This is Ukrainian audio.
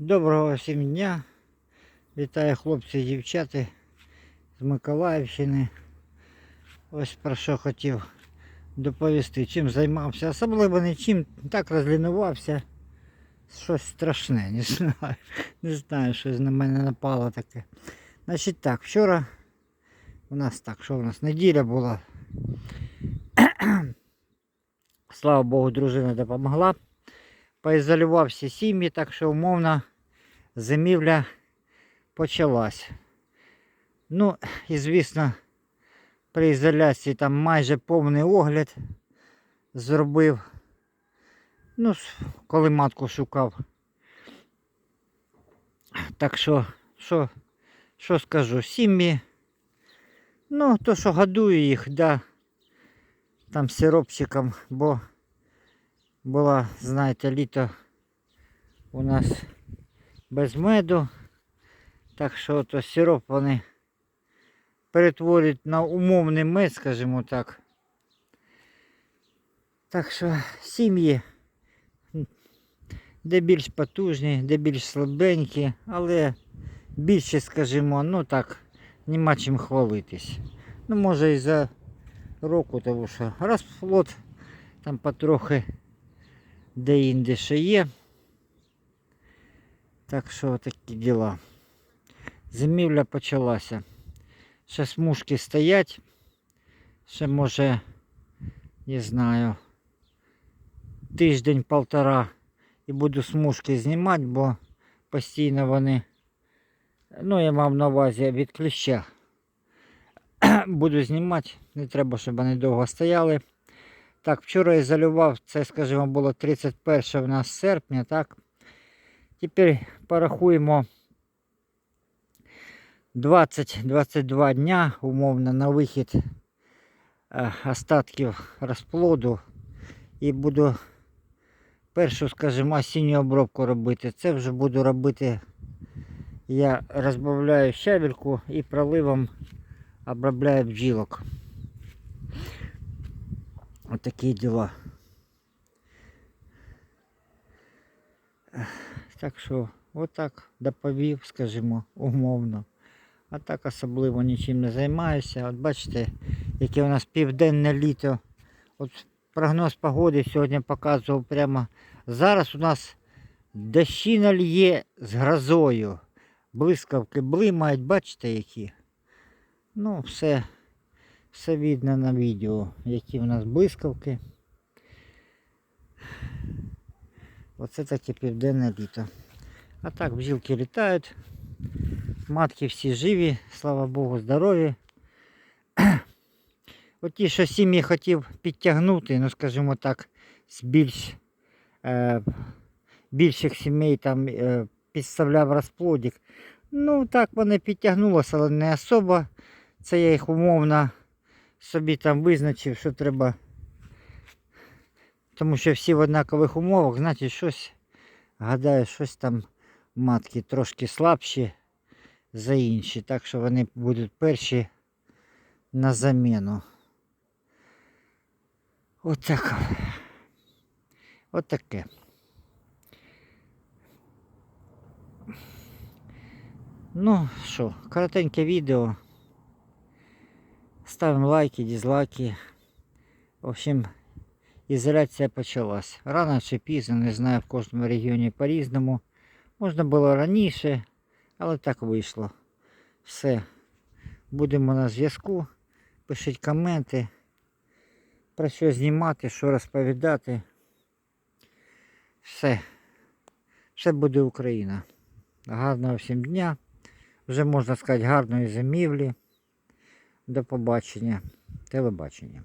Доброго всім дня. Вітаю хлопці і дівчата з Миколаївщини. Ось про що хотів доповісти, чим займався. Особливо не чим, так розлінувався. Щось страшне, не знаю. Не знаю, щось на мене напало таке. Значить так, вчора у нас так, що у нас неділя була. Слава Богу, дружина допомогла. Поізолював всі сім'ї, так що умовно зимівля почалась. Ну, і звісно, при ізоляції там майже повний огляд зробив. Ну, коли матку шукав. Так що, що, що скажу, сім'ї. Ну, то, що годую їх, да, там сиропчиком, бо була, знаєте, літо у нас без меду. Так що то сироп вони перетворюють на умовний мед, скажімо так. Так що сім'ї де більш потужні, де більш слабенькі, але більше, скажімо, ну так, нема чим хвалитись. Ну, може і за року, тому що розплод там потрохи де-інде ще є. Так що такі діла. Зимівля почалася. Ще смужки стоять. Ще може, не знаю, тиждень-полтора і буду смужки знімати, бо постійно вони, ну я мав на увазі від кліща. Буду знімати, не треба, щоб вони довго стояли. Так, вчора я залював, це, скажімо, було 31 у нас серпня, так? Тепер порахуємо 20-22 дня, умовно, на вихід е, остатків розплоду. І буду першу, скажімо, осінню обробку робити. Це вже буду робити, я розбавляю щавельку і проливом обробляю бджілок. Ось такі діла. Так що, отак доповів, скажімо, умовно. А так особливо нічим не займаюся. От бачите, яке у нас південне літо. От прогноз погоди сьогодні показував прямо. Зараз у нас дощина лє з грозою. Блискавки блимають, бачите які. Ну, все, все видно на відео, які в нас блискавки. Оце таке південне літо. А так бджілки літають. Матки всі живі, слава Богу, здорові. От ті, що сім'ї хотів підтягнути, ну скажімо так, з більш, е, більших сімей там е, підставляв розплодик. Ну так вони підтягнулося, але не особо. Це я їх умовно собі там визначив, що треба. Тому що всі в однакових умовах, значить щось, гадаю, щось там матки трошки слабші за інші. Так що вони будуть перші на заміну. Отак. Отаке. Ну що, коротеньке відео. Ставимо лайки, дизлайки. В общем, ізоляція почалась. Рано чи пізно, не знаю, в кожному регіоні по-різному. Можна було раніше, але так вийшло. Все. Будемо на зв'язку. Пишіть коменти. Про що знімати, що розповідати. Все. Все буде Україна. Гарного всім дня. Вже можна сказати гарної зимівлі. До побачення. Телебачення.